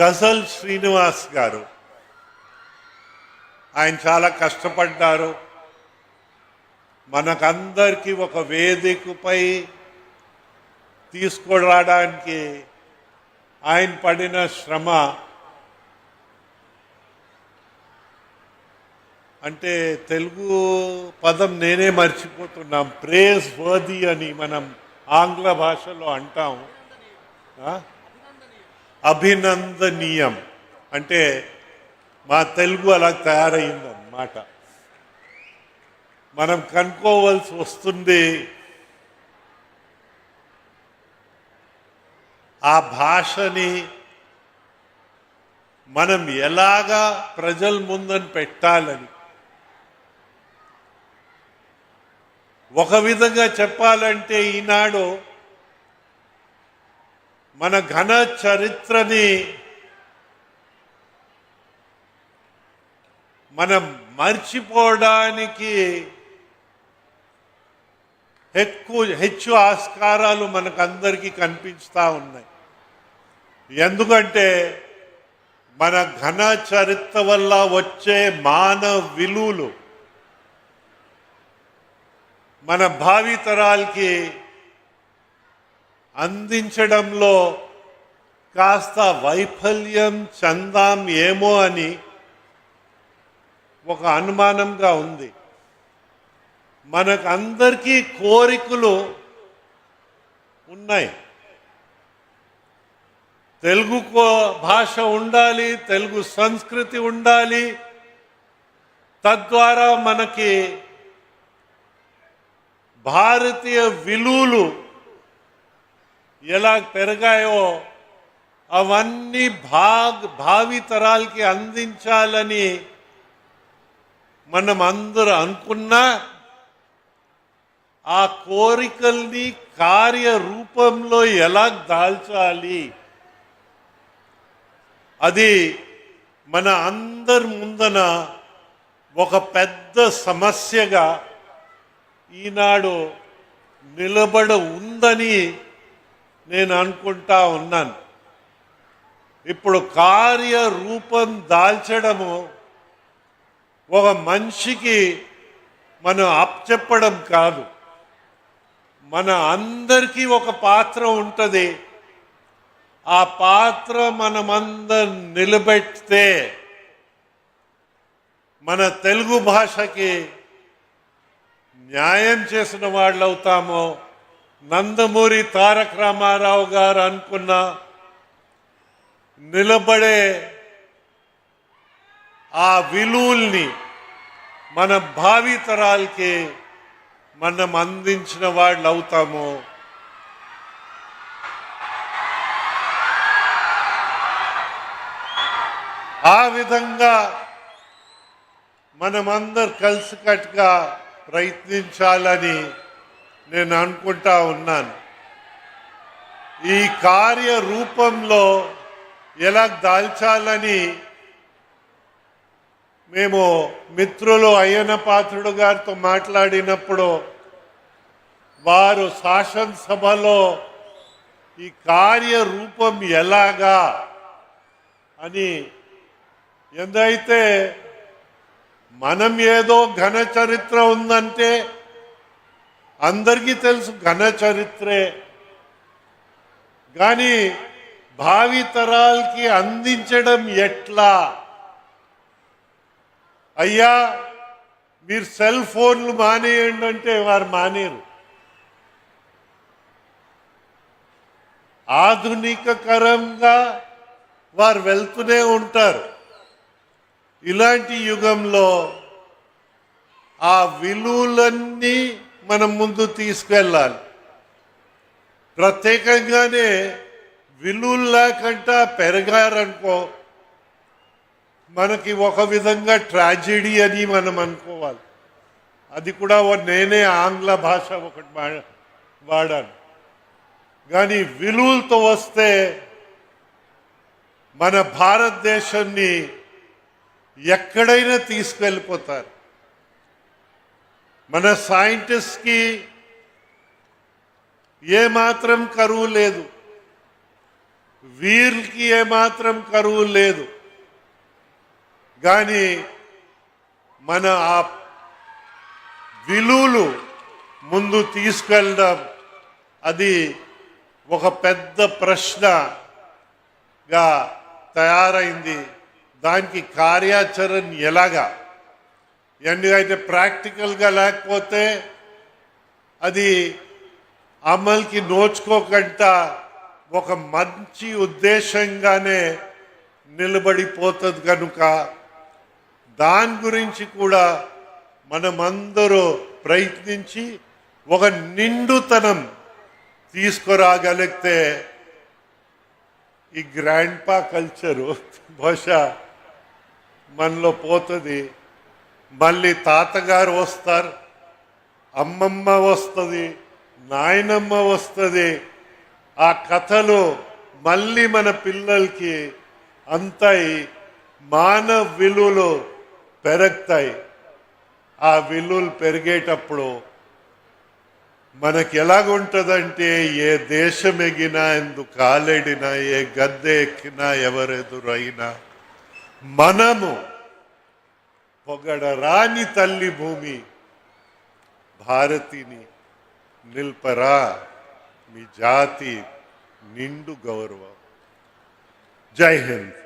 గజల్ శ్రీనివాస్ గారు. ఆయన చాలా కష్టపడ్డారు. మనకందరికీ ఒక వేదికపై తీసుకురావడానికి ఆయన పడిన శ్రమ అంటే తెలుగు పదం నేనే మర్చిపోతున్నాం. ప్రేజ్ వర్ది అని మనం ఆంగ్ల భాషలో అంటాం. అభినందనీయం. అంటే మా తెలుగు అలా తయారైందన్నమాట మనం కనుక్కోవాల్సి వస్తుంది ఆ భాషని మనం ఎలాగా ప్రజల ముందని పెట్టాలని. ఒక విధంగా చెప్పాలంటే ఈనాడు మన ఘన చరిత్రని మనం మర్చిపోవడానికి ఎక్కువ హెచ్చు ఆస్కారాలు మనకందరికీ కనిపిస్తూ ఉన్నాయి. ఎందుకంటే మన ఘన చరిత్ర వల్ల వచ్చే మానవ విలువలు మన భావితరాలకి అందించడంలో కాస్త వైఫల్యం చెందాం ఏమో అని ఒక అనుమానంగా ఉంది. మనకు అందరికీ కోరికలు ఉన్నాయి. తెలుగు కో- భాష ఉండాలి తెలుగు సంస్కృతి ఉండాలి. తద్వారా మనకి భారతీయ విలువలు ఎలా పెరిగాయో అవన్నీ భాగ్ భావి తరాలకి అందించాలని మనం అందరూ అనుకున్నా ఆ కోరికల్ని కార్యరూపంలో ఎలా దాల్చాలి? అది మన అందరి ముందన ఒక పెద్ద సమస్యగా ఈనాడు నిలబడ ఉందని నేను అనుకుంటా ఉన్నాను. ఇప్పుడు కార్యరూపం దాల్చడము ఒక మనిషికి మనం అప్పచెప్పడం కాదు. మన అందరికీ ఒక పాత్ర ఉంటుంది. ఆ పాత్ర మనమందరం నిలబెడితే మన తెలుగు భాషకి న్యాయం చేసిన వాళ్ళు అవుతామో నందమూరి తారక రామారావు గారు అనుకున్న నిలబడే ఆ విలువల్ని మన భావితరాలకి మనం అందించిన వాళ్ళు అవుతాము. ఆ విధంగా మనమందరు కలిసికట్టుగా ప్రయత్నించాలని నేను అనుకుంటా ఉన్నాను. ఈ కార్య రూపంలో ఎలా దాల్చాలని మేము మిత్రులు అయ్యన పాత్రుడు గారితో మాట్లాడినప్పుడు వారు శాసనసభలో ఈ కార్యరూపం ఎలాగా అని ఎందైతే మనం ఏదో ఘన చరిత్ర ఉందంటే అందరికీ తెలుసు ఘన చరిత్రే. కానీ భావితరాలకి అందించడం ఎట్లా? అయ్యా మీరు సెల్ ఫోన్లు మానేయండి అంటే వారు మానేరు. ఆధునికకరంగా వారు వెళ్తూనే ఉంటారు. ఇలాంటి యుగంలో ఆ విలువలన్నీ మనం ముందు తీసుకెళ్ళాలి. ప్రత్యేకంగానే విలువలు లేకుండా పెరగారనుకో మనకి ఒక విధంగా ట్రాజెడీ అని మనం అనుకోవాలి. అది కూడా నేనే ఆంగ్ల భాష ఒకటి మా- వాడాను. కానీ విలువలతో వస్తే మన భారతదేశాన్ని ఎక్కడైనా తీసుకెళ్ళిపోతారు. మన సైంటిస్ట్కి ఏమాత్రం కరువు లేదు. వీరికి ఏమాత్రం కరువు లేదు. కానీ మన ఆ విలువలు ముందు తీసుకెళ్ళడం అది ఒక పెద్ద ప్రశ్నగా తయారైంది. దానికి కార్యాచరణ ఎలాగా? ఎందుకైతే ప్రాక్టికల్గా లేకపోతే అది అమలుకి నోచుకోకుండా ఒక మంచి ఉద్దేశంగానే నిలబడిపోతుంది కనుక దాని గురించి కూడా మనమందరూ ప్రయత్నించి ఒక నిండుతనం తీసుకురాగలిగితే ఈ గ్రాండ్ పా కల్చరు బహుశా మనలో పోతుంది. మళ్ళీ తాతగారు వస్తారు అమ్మమ్మ వస్తుంది నాయనమ్మ వస్తుంది. ఆ కథలు మళ్ళీ మన పిల్లలకి అంతాయి మానవ విలువలు పెరుగుతాయి. ఆ విలువలు పెరిగేటప్పుడు మనకి ఎలాగుంటుందంటే ఏ దేశం ఎగినా ఎందు కాలేడినా ఏ గద్దె ఎక్కినా ఎవరెదురైనా మనము పొగడరాని తల్లి భూమి భారతిని నిల్పరా. మీ జాతి నిండు గౌరవం. జై హింద్.